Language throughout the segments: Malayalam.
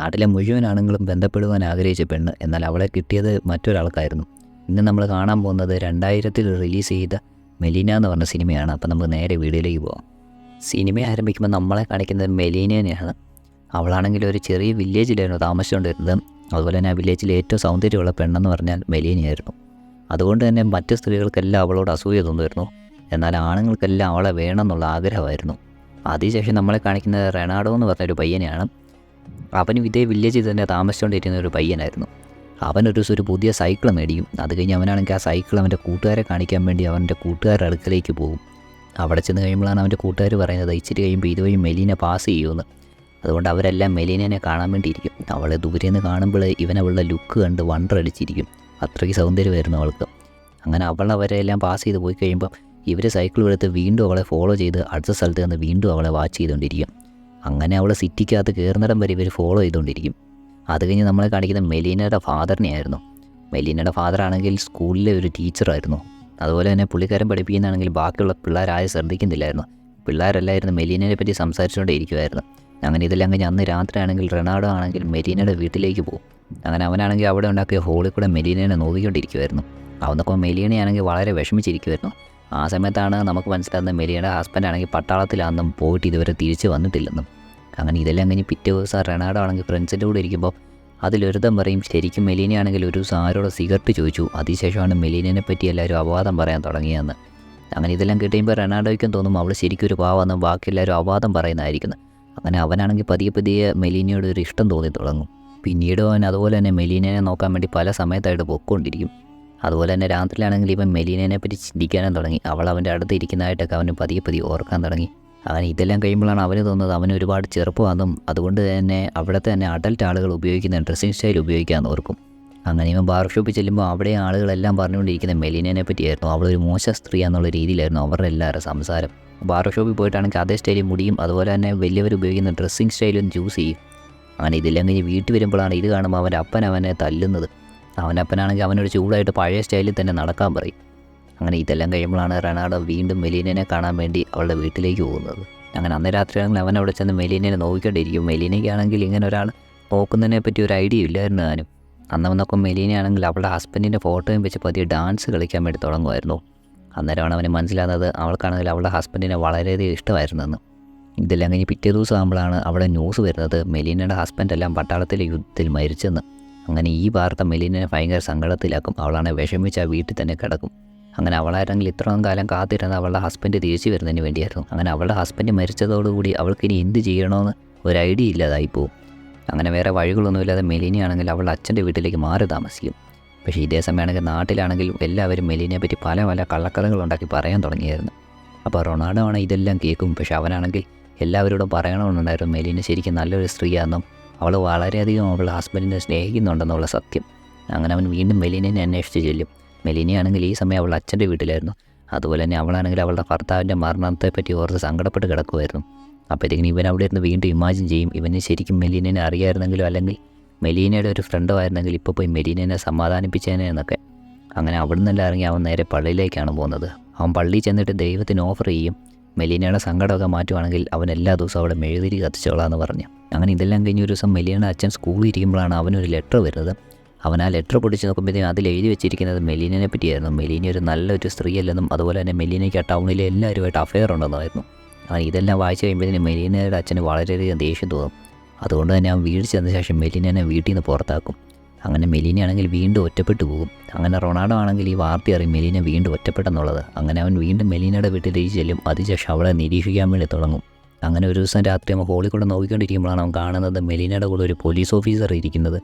നാട്ടിലെ മുഴുവൻ ആണുങ്ങളും ബന്ധപ്പെടുവാൻ ആഗ്രഹിച്ച പെണ്ണ് എന്നാൽ അവളെ കിട്ടിയത് മറ്റൊരാൾക്കായിരുന്നു. ഇന്ന് നമ്മൾ കാണാൻ പോകുന്നത് രണ്ടായിരത്തിൽ റിലീസ് ചെയ്ത മെലീന എന്ന് പറഞ്ഞ സിനിമയാണ്. അപ്പോൾ നമുക്ക് നേരെ വീഡിയോയിലേക്ക് പോകാം സിനിമ ആരംഭിക്കുമ്പോൾ നമ്മളെ കാണിക്കുന്നത് മെലീനേനെയാണ്. അവളാണെങ്കിൽ ഒരു ചെറിയ വില്ലേജിലായിരുന്നു താമസിച്ചുകൊണ്ടിരുന്നത്. അതുപോലെ തന്നെ ആ വില്ലേജിലെ ഏറ്റവും സൗന്ദര്യമുള്ള പെണ്ണെന്ന് പറഞ്ഞാൽ മെലീനയായിരുന്നു. അതുകൊണ്ട് തന്നെ മറ്റ് സ്ത്രീകൾക്കെല്ലാം അവളോട് അസൂയ തോന്നുമായിരുന്നു. എന്നാൽ ആണുങ്ങൾക്കെല്ലാം അവളെ വേണമെന്നുള്ള ആഗ്രഹമായിരുന്നു. അതിനുശേഷം നമ്മളെ കാണിക്കുന്നത് റെനാഡോ എന്ന് പറഞ്ഞൊരു പയ്യനെയാണ്. അവനും ഇതേ വില്ലേജിൽ തന്നെ താമസിച്ചുകൊണ്ടിരിക്കുന്ന ഒരു പയ്യനായിരുന്നു. അവൻ ഒരു ദിവസം ഒരു പുതിയ സൈക്കിൾ മേടിക്കും. അത് കഴിഞ്ഞ് അവനാണെങ്കിൽ ആ സൈക്കിൾ അവന്റെ കൂട്ടുകാരെ കാണിക്കാൻ വേണ്ടി അവന്റെ കൂട്ടുകാരുടെ അടുക്കലേക്ക് പോകും. അവിടെ ചെന്ന് കഴിയുമ്പോഴാണ് അവന്റെ കൂട്ടുകാർ പറയുന്നത് ഇച്ചിരി കഴിയുമ്പോൾ ഇതുവഴി മെലീനെ പാസ് ചെയ്യുമെന്ന്. അതുകൊണ്ട് അവരെല്ലാം മെലീനെ കാണാൻ വേണ്ടിയിരിക്കും. അവളെ ദൂരെ നിന്ന് കാണുമ്പോൾ ഇവനവളുടെ ലുക്ക് കണ്ട് വണ്ടറടിച്ചിരിക്കും അത്രയ്ക്ക് സൗന്ദര്യമായിരുന്നു അവൾക്ക്. അങ്ങനെ അവൾ പാസ് ചെയ്ത് പോയി കഴിയുമ്പോൾ ഇവർ സൈക്കിൾ എടുത്ത് വീണ്ടും അവളെ ഫോളോ ചെയ്ത് അടുത്ത സ്ഥലത്ത് നിന്ന് വീണ്ടും അവളെ വാച്ച് ചെയ്തുകൊണ്ടിരിക്കും. അങ്ങനെ അവൾ സിറ്റിക്കകത്ത് കയറുന്നിടം വരെ ഇവർ ഫോളോ ചെയ്തുകൊണ്ടിരിക്കും അത് കഴിഞ്ഞ് നമ്മളെ കാണിക്കുന്ന മെലീനയുടെ ഫാദറിനെ ആയിരുന്നു മെലീനയുടെ ഫാദർ ആണെങ്കിൽ സ്കൂളിലെ ഒരു ടീച്ചറായിരുന്നു അതുപോലെ തന്നെ പുള്ളിക്കാരൻ പഠിപ്പിക്കുന്നതാണെങ്കിൽ ബാക്കിയുള്ള പിള്ളേരാരും ശ്രദ്ധിക്കുന്നില്ലായിരുന്നു. പിള്ളേരെല്ലായിരുന്നു മെലീനയെ പറ്റി സംസാരിച്ചുകൊണ്ടേ ഇരിക്കുമായിരുന്നു അങ്ങനെ ഇതെല്ലാം കഴിഞ്ഞ് അന്ന് രാത്രിയാണെങ്കിൽ റൊണാൾഡോ ആണെങ്കിൽ മെലീനയുടെ വീട്ടിലേക്ക് പോകും. അങ്ങനെ അവനാണെങ്കിൽ അവിടെ ഉണ്ടാക്കിയ ഹോളിൽ കൂടെ മെലീനയെ നോക്കിക്കൊണ്ടിരിക്കുമായിരുന്നു അവൻ നോക്കുമ്പോൾ മെലീനയാണെങ്കിൽ വളരെ വിഷമിച്ചിരിക്കുമായിരുന്നു ആ സമയത്താണ് നമുക്ക് മനസ്സിലാകുന്നത് മെലീനയുടെ ഹസ്ബൻഡ് ആണെങ്കിൽ പട്ടാളത്തിലാണെന്നും പോയിട്ട് ഇതുവരെ തിരിച്ച് വന്നിട്ടില്ലെന്നും. അങ്ങനെ ഇതെല്ലാം കഴിഞ്ഞ് പിറ്റേ ദിവസം റെനാഡോ ആണെങ്കിൽ ഫ്രണ്ട്സിന്റെ കൂടെ ഇരിക്കുമ്പോൾ അതിലൊരുതം പറയും ശരിക്കും മെലീനയാണെങ്കിൽ ഒരു ദിവസം ആരോട് സിഗരറ്റ് ചോദിച്ചു. അതിനുശേഷമാണ് മെലീനയെ പറ്റി എല്ലാവരും അപവാദം പറയാൻ തുടങ്ങിയെന്ന് അങ്ങനെ ഇതെല്ലാം കിട്ടിയുമ്പോൾ റെനാഡോയ്ക്കും തോന്നും അവൾ ശരിക്കും ഒരു പാവെന്നും ബാക്കി എല്ലാവരും അപവാദം പറയുന്നതായിരിക്കുന്നു. അങ്ങനെ അവനാണെങ്കിൽ പതിയെ പതിയെ മെലീനയോട് ഒരു ഇഷ്ടം തോന്നി തുടങ്ങും. പിന്നീട് അവൻ അതുപോലെ തന്നെ മെലീനയെ നോക്കാൻ വേണ്ടി പല സമയത്തായിട്ട് പൊക്കൊണ്ടിരിക്കും അതുപോലെ തന്നെ രാത്രിയിലാണെങ്കിൽ ഇപ്പം മെലീനയെ പറ്റി ചിന്തിക്കാനും തുടങ്ങി. അവൾ അവന്റെ അടുത്ത് ഇരിക്കുന്നതായിട്ടൊക്കെ അവന് പതിയെ പതിയെ ഓർക്കാൻ തുടങ്ങി. അവൻ ഇതെല്ലാം കഴിയുമ്പോഴാണ് അവന് തോന്നുന്നത് അവന് ഒരുപാട് ചെറുപ്പമാണെന്നും അതുകൊണ്ട് തന്നെ അവിടുത്തെ തന്നെ അഡൽട്ട് ആളുകൾ ഉപയോഗിക്കുന്ന ഡ്രസ്സിങ് സ്റ്റൈൽ ഉപയോഗിക്കാൻ ഓർക്കും. അങ്ങനെ ഇവൻ ബാർ ഷോപ്പിൽ ചെല്ലുമ്പോൾ അവിടെ ആളുകളെല്ലാം പറഞ്ഞുകൊണ്ടിരിക്കുന്ന മെലീനയെ പറ്റിയായിരുന്നു. അവളൊരു മോശ സ്ത്രീ എന്നുള്ള രീതിയിലായിരുന്നു അവരുടെ എല്ലാവരുടെ സംസാരം. ബാർ ഷോപ്പിൽ പോയിട്ടാണെങ്കിൽ അതേ സ്റ്റൈലിൽ മുടിയും അതുപോലെ തന്നെ വലിയവർ ഉപയോഗിക്കുന്ന ഡ്രസ്സിങ് സ്റ്റൈലും ചൂസ് ചെയ്യും. അങ്ങനെ ഇതെല്ലാം കഴിഞ്ഞ് വീട്ടിൽ വരുമ്പോഴാണ് ഇത് കാണുമ്പോൾ അവന്റെ അപ്പൻ അവനെ തല്ലുന്നത്. അവനപ്പനാണെങ്കിൽ അവനൊരു ചൂടായിട്ട് പഴയ സ്റ്റൈലിൽ തന്നെ നടക്കാൻ പറയും. അങ്ങനെ ഇതെല്ലാം കഴിയുമ്പോഴാണ് റെനാഡോ വീണ്ടും മെലീനനെ കാണാൻ വേണ്ടി അവളുടെ വീട്ടിലേക്ക് പോകുന്നത്. അങ്ങനെ അന്ന് രാത്രിയാണെങ്കിൽ അവൻ അവിടെ ചെന്ന് മെലീനനെ നോക്കിക്കൊണ്ടിരിക്കും. മെലീനയ്ക്കാണെങ്കിൽ ഇങ്ങനെ ഒരാൾ നോക്കുന്നതിനെ പറ്റി ഒരു ഐഡിയ ഇല്ലായിരുന്നു ഞാനും അന്ന് വന്നൊക്കെ മെലീനയാണെങ്കിൽ അവളുടെ ഹസ്ബൻഡിന്റെ ഫോട്ടോയും വെച്ച് പതിയെ ഡാൻസ് കളിക്കാൻ വേണ്ടി തുടങ്ങുമായിരുന്നു. അന്നേരമാണ് അവന് മനസ്സിലാകുന്നത് അവൾക്കാണെങ്കിൽ അവളുടെ ഹസ്ബൻഡിനെ വളരെയധികം ഇഷ്ടമായിരുന്നെന്ന്. ഇതെല്ലാം കഴിഞ്ഞ് പിറ്റേ ദിവസം ആകുമ്പോഴാണ് അവിടെ ന്യൂസ് വരുന്നത് മെലീനയുടെ ഹസ്ബൻഡ് എല്ലാം പട്ടാളത്തിലെ യുദ്ധത്തിൽ മരിച്ചെന്ന്. അങ്ങനെ ഈ വാർത്ത മെലീനയെ ഭയങ്കര സങ്കടത്തിലാക്കും. അവളാണ് വിഷമിച്ച് ആ വീട്ടിൽ തന്നെ കിടക്കും. അങ്ങനെ അവളായിരുന്നെങ്കിൽ ഇത്രയും കാലം കാത്തിരുന്ന അവളുടെ ഹസ്ബൻഡ് തിരിച്ചു വരുന്നതിന് വേണ്ടിയായിരുന്നു. അങ്ങനെ അവളുടെ ഹസ്ബൻഡ് മരിച്ചതോടുകൂടി അവൾക്ക് ഇനി എന്ത് ചെയ്യണമെന്ന് ഒരു ഐഡിയ ഇല്ലാതായി പോകും അങ്ങനെ വേറെ വഴികളൊന്നുമില്ലാതെ മെലിനിയാണെങ്കിൽ അവളുടെ അച്ഛന്റെ വീട്ടിലേക്ക് മാറി താമസിക്കും. പക്ഷേ ഇതേ സമയമാണെങ്കിൽ നാട്ടിലാണെങ്കിൽ എല്ലാവരും മെലീനയെ പറ്റി പല പല കള്ളക്കഥകൾ ഉണ്ടാക്കി പറയാൻ തുടങ്ങിയായിരുന്നു. അപ്പോൾ റൊണാൾഡോ ആണ് ഇതെല്ലാം കേൾക്കും. പക്ഷെ അവനാണെങ്കിൽ എല്ലാവരോടും പറയണമെന്നുണ്ടായിരുന്നു. മെലീന ശരിക്കും നല്ലൊരു സ്ത്രീയാണെന്നും അവൾ വളരെയധികം അവളുടെ ഹസ്ബൻഡിനെ സ്നേഹിക്കുന്നുണ്ടെന്നുള്ള സത്യം. അങ്ങനെ അവൻ വീണ്ടും മെലീനയെ അന്വേഷിച്ച് ചെല്ലും. മെലീനയാണെങ്കിൽ ഈ സമയം അവൾ അച്ഛന്റെ വീട്ടിലായിരുന്നു. അതുപോലെ തന്നെ അവളാണെങ്കിൽ അവളുടെ ഭർത്താവിന്റെ മരണത്തെപ്പറ്റി ഓർത്ത് സങ്കടപ്പെട്ട് കിടക്കുമായിരുന്നു. അപ്പോഴത്തേക്കിനും ഇവൻ അവിടെ ഇരുന്ന് വീണ്ടും ഇമാജിൻ ചെയ്യും. ഇവന് ശരിക്കും മെലീനനെ അറിയാമായിരുന്നെങ്കിലോ അല്ലെങ്കിൽ മെലീനയുടെ ഒരു ഫ്രണ്ടോ ആയിരുന്നെങ്കിൽ ഇപ്പോൾ പോയി മെലീനനെ സമാധാനിപ്പിച്ചേനെ എന്നൊക്കെ. അങ്ങനെ അവിടെ നിന്നെല്ലാം ഇറങ്ങി അവൻ നേരെ പള്ളിയിലേക്കാണ് പോകുന്നത്. അവൻ പള്ളിയിൽ ചെന്നിട്ട് ദൈവത്തിന് ഓഫർ ചെയ്യും. മെലീനയുടെ സങ്കടമൊക്കെ മാറ്റുവാണെങ്കിൽ അവൻ എല്ലാ ദിവസവും അവിടെ മെഴുതിരി കത്തിച്ചോളാന്ന് പറഞ്ഞു. അങ്ങനെ ഇതെല്ലാം കഴിഞ്ഞ ഒരു ദിവസം മെലീനയുടെ അച്ഛൻ സ്കൂളിൽ ഇരിക്കുമ്പോഴാണ് അവനൊരു ലെറ്റർ വരുന്നത്. അവൻ ആ ലെറ്റർ പൊടിച്ച് നോക്കുമ്പോഴത്തേക്കും അതിൽ എഴുതി വെച്ചിരിക്കുന്നത് മെലീനയെ പറ്റിയായിരുന്നു. മെലീന ഒരു നല്ലൊരു സ്ത്രീയല്ലെന്നും അതുപോലെ തന്നെ മെലീനയ്ക്ക് ആ ടൗണിലെ എല്ലാവരുമായിട്ട് അഫെയർ ഉണ്ടെന്നായിരുന്നു അവൻ ഇതെല്ലാം വായിച്ചു കഴിയുമ്പോഴത്തേനും മെലീനയുടെ അച്ഛന് വളരെയധികം ദേഷ്യം തോന്നും. അതുകൊണ്ട് തന്നെ അവൻ വീട് ചെന്ന ശേഷം മെലീനെ വീട്ടിൽ നിന്ന് പുറത്താക്കും. അങ്ങനെ മെലീനയാണെങ്കിൽ വീണ്ടും ഒറ്റപ്പെട്ടു പോകും. അങ്ങനെ റൊണാൾഡോ ആണെങ്കിൽ ഈ വാർത്ത അറിയും മെലീന വീണ്ടും ഒറ്റപ്പെട്ടെന്നുള്ളത്. അങ്ങനെ അവൻ വീണ്ടും മെലീനയുടെ വീട്ടിലേക്ക് ചെല്ലും. അതിനുശേഷം അവളെ നിരീക്ഷിക്കാൻ വേണ്ടി തുടങ്ങും. അങ്ങനെ ഒരു ദിവസം രാത്രി അവൻ ഹോളിൽ നോക്കിക്കൊണ്ടിരിക്കുമ്പോഴാണ് അവൻ കാണുന്നത് മെലീനയുടെ കൂടെ ഒരു പോലീസ് ഓഫീസർ ഇരിക്കുന്നത്.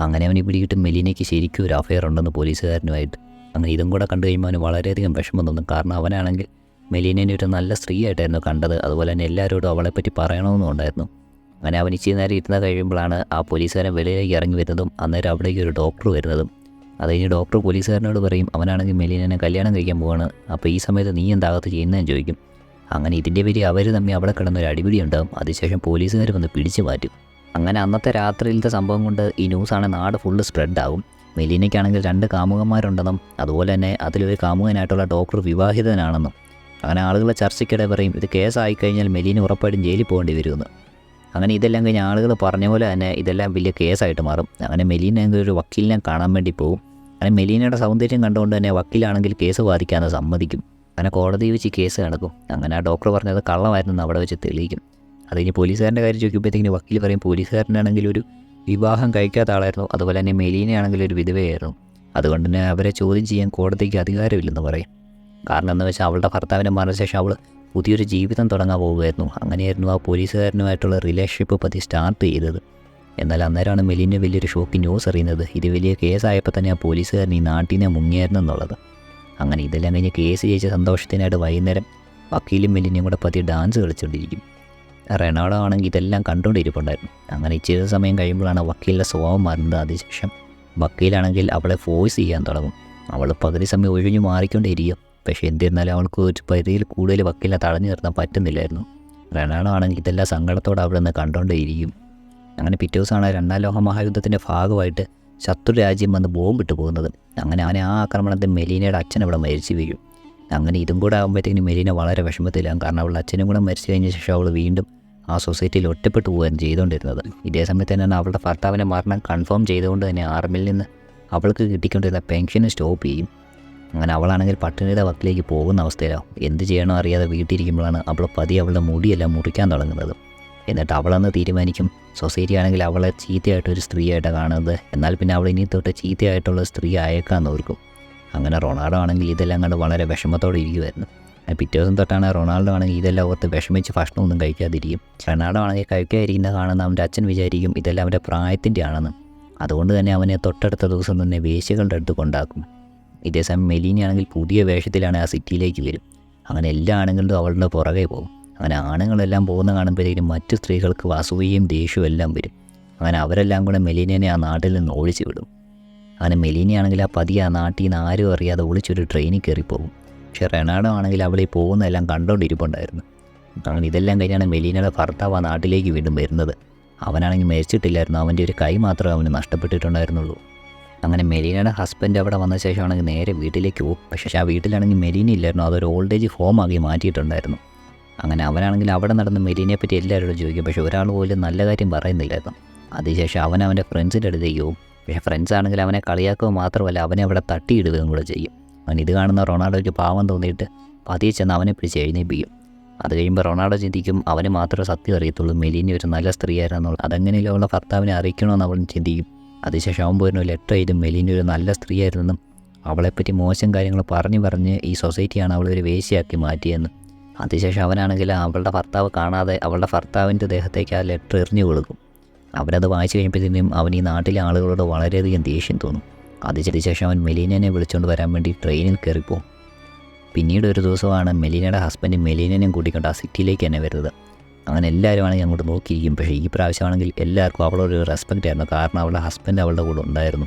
അങ്ങനെ അവനെ പിടികിട്ട് മെലീനയ്ക്ക് ശരിക്കും ഒരു അഫയർ ഉണ്ടെന്ന് പോലീസുകാരനുമായിട്ട്. അങ്ങനെ ഇതും കൂടെ കണ്ടു കഴിയുമ്പോൾ അവന് വളരെയധികം വിഷമം തോന്നും. കാരണം അവനാണെങ്കിൽ മെലീനേനെ ഒരു നല്ല സ്ത്രീ സ്ത്രീയായിട്ടായിരുന്നു കണ്ടത്. അതുപോലെ തന്നെ എല്ലാവരോടും അവളെപ്പറ്റി പറയണമെന്നും ഉണ്ടായിരുന്നു. അങ്ങനെ അവൻ ഇച്ചിരി നേരം ഇരുന്ന് കഴിയുമ്പോഴാണ് ആ പോലീസുകാരൻ വെളിയിലേക്ക് ഇറങ്ങി വരുന്നതും അന്നേരം അവിടേക്ക് ഒരു ഡോക്ടർ വരുന്നതും. അത് കഴിഞ്ഞ് ഡോക്ടർ പോലീസുകാരനോട് പറയും അവനാണെങ്കിൽ മെലീനനെ കല്യാണം കഴിക്കാൻ പോവാണ്. അപ്പോൾ ഈ സമയത്ത് നീ എന്താകത്ത് ചെയ്യുന്നതെന്ന് ചോദിക്കും. അങ്ങനെ ഇതിന്റെ പേര് അവർ തമ്മിൽ അവിടെ കിടന്നൊരു അടിപിടി ഉണ്ടാകും അതിനുശേഷം പോലീസുകാർ വന്ന് പിടിച്ചു മാറ്റും. അങ്ങനെ അന്നത്തെ രാത്രിയിലത്തെ സംഭവം കൊണ്ട് ഈ ന്യൂസാണ് നാട് ഫുള്ള് സ്പ്രെഡാകും മെലീനയ്ക്കാണെങ്കിൽ രണ്ട് കാമുകന്മാരുണ്ടെന്നും അതുപോലെ തന്നെ അതിലൊരു കാമുകനായിട്ടുള്ള ഡോക്ടർ വിവാഹിതനാണെന്നും. അങ്ങനെ ആളുകളെ ചർച്ചയ്ക്കിടെ പറയും ഇത് കേസായി കഴിഞ്ഞാൽ മെലീന ഉറപ്പായിട്ടും ജയിലിൽ പോകേണ്ടി വരുമെന്ന്. അങ്ങനെ ഇതെല്ലാം കഴിഞ്ഞ് ആളുകൾ പറഞ്ഞ പോലെ തന്നെ ഇതെല്ലാം വലിയ കേസായിട്ട് മാറും. അങ്ങനെ മെലീന ഒരു വക്കീലിനെ കാണാൻ വേണ്ടി പോകും അങ്ങനെ മെലീനയുടെ സൗന്ദര്യം കണ്ടുകൊണ്ട് തന്നെ വക്കീലാണെങ്കിൽ കേസ് വാദിക്കാതെ സമ്മതിക്കും. അങ്ങനെ കോടതി വെച്ച് കേസ് നടക്കും. അങ്ങനെ ആ ഡോക്ടർ പറഞ്ഞത് കള്ളമായിരുന്നു അവിടെ വെച്ച് തെളിയിക്കും. അത് കഴിഞ്ഞ് പോലീസുകാരന്റെ കാര്യം ചോദിക്കുമ്പോഴത്തേക്കിന് വക്കീൽ പറയും പോലീസുകാരനാണെങ്കിൽ ഒരു വിവാഹം കഴിക്കാത്ത ആളായിരുന്നു. അതുപോലെ തന്നെ മെലീനയാണെങ്കിൽ ഒരു വിധവയായിരുന്നു. അതുകൊണ്ട് തന്നെ അവരെ ചോദ്യം ചെയ്യാൻ കോടതിക്ക് അധികാരമില്ലെന്ന് പറയും. കാരണം എന്ന് വെച്ചാൽ അവളുടെ ഭർത്താവിനെ മറിച്ച ശേഷം അവൾ പുതിയൊരു ജീവിതം തുടങ്ങാൻ പോവുമായിരുന്നു അങ്ങനെയായിരുന്നു ആ പോലീസുകാരനുമായിട്ടുള്ള റിലേഷൻഷിപ്പ് പതി സ്റ്റാർട്ട് ചെയ്തത്. എന്നാൽ അന്നേരമാണ് മെലീനെ വലിയൊരു ഷോക്ക് ന്യൂസ് അറിയുന്നത്. ഇത് വലിയ കേസായപ്പോൾ തന്നെ ആ പോലീസുകാരൻ ഈ നാട്ടിനെ മുങ്ങിയായിരുന്നു എന്നുള്ളത് അങ്ങനെ ഇതെല്ലാം കഴിഞ്ഞ് കേസ് ജയിച്ച സന്തോഷത്തിനായിട്ട് വൈകുന്നേരം വക്കീലും മെലിനെയും കൂടെ പതി ഡാൻസ് കളിച്ചുകൊണ്ടിരിക്കും. റെനാഡോ ആണെങ്കിൽ ഇതെല്ലാം കണ്ടുകൊണ്ടിരിപ്പുണ്ടായിരുന്നു. അങ്ങനെ ഇച്ചിരി സമയം കഴിയുമ്പോഴാണ് വക്കീലിന്റെ സ്വഭാവം മാറുന്നത് അതിനുശേഷം വക്കീലാണെങ്കിൽ അവളെ ഫോഴ്സ് ചെയ്യാൻ തുടങ്ങും. അവൾ പകുതി സമയം ഒഴിഞ്ഞു മാറിക്കൊണ്ടേയിരിക്കും പക്ഷേ എന്നിരുന്നാലും അവൾക്ക് ഒരു പരിധിയിൽ കൂടുതൽ വക്കീലിനെ തടഞ്ഞു നിർത്താൻ പറ്റുന്നില്ലായിരുന്നു. റെനാഡോ ആണെങ്കിൽ ഇതെല്ലാം സങ്കടത്തോടെ അവിടെ നിന്ന് കണ്ടുകൊണ്ടേയിരിക്കും. അങ്ങനെ പിറ്റേ ദിവസമാണ് രണ്ടാം ലോക മഹായുദ്ധത്തിന്റെ ഭാഗമായിട്ട് ശത്രു രാജ്യം വന്ന് ബോംബിട്ട് പോകുന്നത്. അങ്ങനെ അവനെ ആ ആക്രമണത്തിൽ മെലീനയുടെ അച്ഛൻ ഇവിടെ മരിച്ചു വീഴും. അങ്ങനെ ഇതും കൂടെ ആകുമ്പോഴത്തേക്കും മെലീന വളരെ വിഷമത്തിലാണ് കാരണം അവളുടെ അച്ഛനും കൂടെ മരിച്ചു കഴിഞ്ഞ ശേഷം അവൾ വീണ്ടും ആ സൊസൈറ്റിയിൽ ഒറ്റപ്പെട്ടു പോവുകയാണ് ചെയ്തുകൊണ്ടിരുന്നത്. ഇതേ സമയത്ത് തന്നെയാണ് അവളുടെ ഭർത്താവിന്റെ മരണം കൺഫേം ചെയ്തുകൊണ്ട് തന്നെ ആർമിയിൽ നിന്ന് അവൾക്ക് കിട്ടിക്കൊണ്ടിരുന്ന പെൻഷൻ സ്റ്റോപ്പ് ചെയ്യും. അങ്ങനെ അവളാണെങ്കിൽ പട്ടിണിയുടെ വക്കിലേക്ക് പോകുന്ന അവസ്ഥയിലാവും. എന്ത് ചെയ്യണോ അറിയാതെ വീട്ടിലിരിക്കുമ്പോഴാണ് അവൾ പതി അവളുടെ മുടിയെല്ലാം മുറിക്കാൻ തുടങ്ങുന്നത്. എന്നിട്ട് അവളെന്ന് തീരുമാനിക്കും സൊസൈറ്റി ആണെങ്കിൽ അവളെ ചീത്തയായിട്ടൊരു സ്ത്രീയായിട്ടാണ് കാണുന്നത്. എന്നാൽ പിന്നെ അവൾ ഇനി തൊട്ട് ചീത്തയായിട്ടുള്ള സ്ത്രീ അയക്കാമെന്ന് ഓർക്കും. അങ്ങനെ റൊണാൾഡോ ആണെങ്കിൽ ഇതെല്ലാം കണ്ട് വളരെ വിഷമത്തോടെ ഇരിക്കുമായിരുന്നു പിറ്റേ ദിവസം തൊട്ടാണ് റൊണാൾഡോ ആണെങ്കിൽ ഇതെല്ലാം ഓർത്ത് വിഷമിച്ച് ഭക്ഷണമൊന്നും കഴിക്കാതിരിക്കും. റൊണാൾഡോ ആണെങ്കിൽ കഴിക്കാതിരിക്കുന്ന കാണുന്ന അവന്റെ അച്ഛൻ വിചാരിക്കും ഇതെല്ലാം അവന്റെ പ്രായത്തിന്റെ ആണെന്ന്. അതുകൊണ്ട് തന്നെ അവനെ തൊട്ടടുത്ത ദിവസം തന്നെ വേശ്യകളുടെ അടുത്ത് കൊണ്ടാക്കും. ഇതേസമയം മെലീനി ആണെങ്കിൽ പുതിയ വേഷത്തിലാണ് ആ സിറ്റിയിലേക്ക് വരും. അങ്ങനെ എല്ലാ ആണുങ്ങളും അവളുടെ പുറകെ പോകും. അങ്ങനെ ആണുങ്ങളെല്ലാം പോകുന്ന കാണുമ്പോഴത്തേക്കും മറ്റു സ്ത്രീകൾക്ക് അസൂയയും ദേഷ്യവും എല്ലാം വരും. അങ്ങനെ അവരെല്ലാം കൂടെ മെലീനനെ ആ നാട്ടിൽ നിന്ന് ഓടിച്ചു വിടും. അങ്ങനെ മെലീനയാണെങ്കിൽ ആ പതിയെ ആ നാട്ടിൽ നിന്ന് ആരും അറിയാതെ ഒളിച്ചൊരു ട്രെയിനിൽ കയറിപ്പോകും. പക്ഷേ റെനാഡോ ആണെങ്കിൽ അവളീ പോകുന്നതെല്ലാം കണ്ടുകൊണ്ടിരിപ്പുണ്ടായിരുന്നു അങ്ങനെ ഇതെല്ലാം കഴിഞ്ഞാണ് മെലീനയുടെ ഭർത്താവ് ആ നാട്ടിലേക്ക് വീണ്ടും വരുന്നത്. അവനാണെങ്കിൽ മരിച്ചിട്ടില്ലായിരുന്നു. അവന്റെ ഒരു കൈ മാത്രമേ അവന് നഷ്ടപ്പെട്ടിട്ടുണ്ടായിരുന്നുള്ളൂ. അങ്ങനെ മെലീനയുടെ ഹസ്ബൻഡ് അവിടെ വന്ന ശേഷമാണെങ്കിൽ നേരെ വീട്ടിലേക്ക് പോകും. പക്ഷേ ആ വീട്ടിലാണെങ്കിൽ മെലീന ഇല്ലായിരുന്നു. അതൊരു ഓൾഡ് ഏജ് ഹോം ആക്കി മാറ്റിയിട്ടുണ്ടായിരുന്നു. അങ്ങനെ അവനാണെങ്കിൽ അവിടെ നടന്ന് മെലീനയെ പറ്റി എല്ലാവരോടും ചോദിക്കും. പക്ഷേ ഒരാൾ പോലും നല്ല കാര്യം പറയുന്നില്ലായിരുന്നു. അതിനുശേഷം അവൻ അവന്റെ ഫ്രണ്ട്സിന്റെ അടുത്തേക്ക് പോകും. പക്ഷേ ഫ്രണ്ട്സ് ആണെങ്കിൽ അവനെ കളിയാക്കുക മാത്രമല്ല അവനെ അവിടെ തട്ടിയിടുകയും കൂടെ ചെയ്യും. അവൻ ഇത് കാണുന്ന റൊണാൾഡോയ്ക്ക് പാവം തോന്നിയിട്ട് പതിയെ ചെന്ന് അവനെ പിടിച്ച് എഴുന്നേൽപ്പിക്കും. അത് കഴിയുമ്പോൾ റൊണാൾഡോ ചിന്തിക്കും അവന് മാത്രമേ സത്യം അറിയത്തുള്ളൂ. മെലിന് ഒരു നല്ല സ്ത്രീയായിരുന്നുള്ളൂ അതെങ്ങനെയുള്ള ഭർത്താവിനെ അറിയിക്കണമെന്ന് അവൻ ചിന്തിക്കും. അതിശേഷം അവൻ പോയിരുന്നു ലെറ്റർ എഴുതും മെലിന് ഒരു നല്ല സ്ത്രീയായിരുന്നെന്നും അവളെപ്പറ്റി മോശം കാര്യങ്ങൾ പറഞ്ഞു പറഞ്ഞ് ഈ സൊസൈറ്റിയാണ് അവളെ ഒരു വേശ്യയാക്കി മാറ്റിയെന്ന്. അതിനുശേഷം അവനാണെങ്കിൽ അവളുടെ ഭർത്താവ് കാണാതെ അവളുടെ ഭർത്താവിന്റെ ദേഹത്തേക്ക് ആ ലെറ്റർ എറിഞ്ഞു കൊടുക്കും. അവരത് വായിച്ചു കഴിയുമ്പോഴത്തേക്കും അവൻ ഈ നാട്ടിലെ ആളുകളോട് വളരെയധികം ദേഷ്യം തോന്നും. അതിനുശേഷം അവൻ മെലീനനെ വിളിച്ചുകൊണ്ട് വരാൻ വേണ്ടി ട്രെയിനിൽ കയറിപ്പോകും പിന്നീട് ഒരു ദിവസമാണ് മെലീനയുടെ ഹസ്ബൻഡ് മെലീനനെയും കൂട്ടിക്കൊണ്ട് ആ സിറ്റിയിലേക്ക് തന്നെ വരുന്നത്. അങ്ങനെ എല്ലാവരും ആണെങ്കിൽ അങ്ങോട്ട് നോക്കിയിരിക്കും. പക്ഷേ ഈ പ്രാവശ്യമാണെങ്കിൽ എല്ലാവർക്കും അവളൊരു റെസ്പെക്റ്റ് ആയിരുന്നു. കാരണം അവളുടെ ഹസ്ബൻഡ് അവളുടെ കൂടെ ഉണ്ടായിരുന്നു.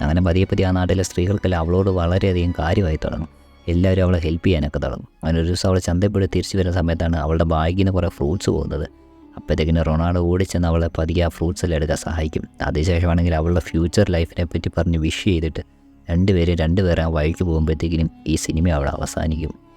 അങ്ങനെ പതിയെ പതി ആ നാട്ടിലെ സ്ത്രീകൾക്കെല്ലാം അവളോട് വളരെയധികം കാര്യമായി തുടങ്ങും. എല്ലാവരും അവളെ ഹെൽപ്പ് ചെയ്യാനൊക്കെ തുടങ്ങും. അങ്ങനെ ഒരു ദിവസം അവളെ ചന്തപ്പെടുത്തി തിരിച്ചു വരുന്ന സമയത്താണ് അവളുടെ ബാഗിൽ നിന്ന് കുറേ ഫ്രൂട്ട്സ് പോകുന്നത്. അപ്പോഴത്തേക്കിന് റൊണാൾഡോ ഓടിച്ചെന്ന് അവളെ പതിയെ ആ ഫ്രൂട്ട്സ് എല്ലാം എടുക്കാൻ സഹായിക്കും. അതിനുശേഷമാണെങ്കിൽ അവളുടെ ഫ്യൂച്ചർ ലൈഫിനെ പറ്റി പറഞ്ഞ് വിഷ് ചെയ്തിട്ട് രണ്ടുപേരും രണ്ടുപേരും ആ വഴിക്ക് പോകുമ്പോഴത്തേക്കിനും ഈ സിനിമ അവിടെ അവസാനിക്കും.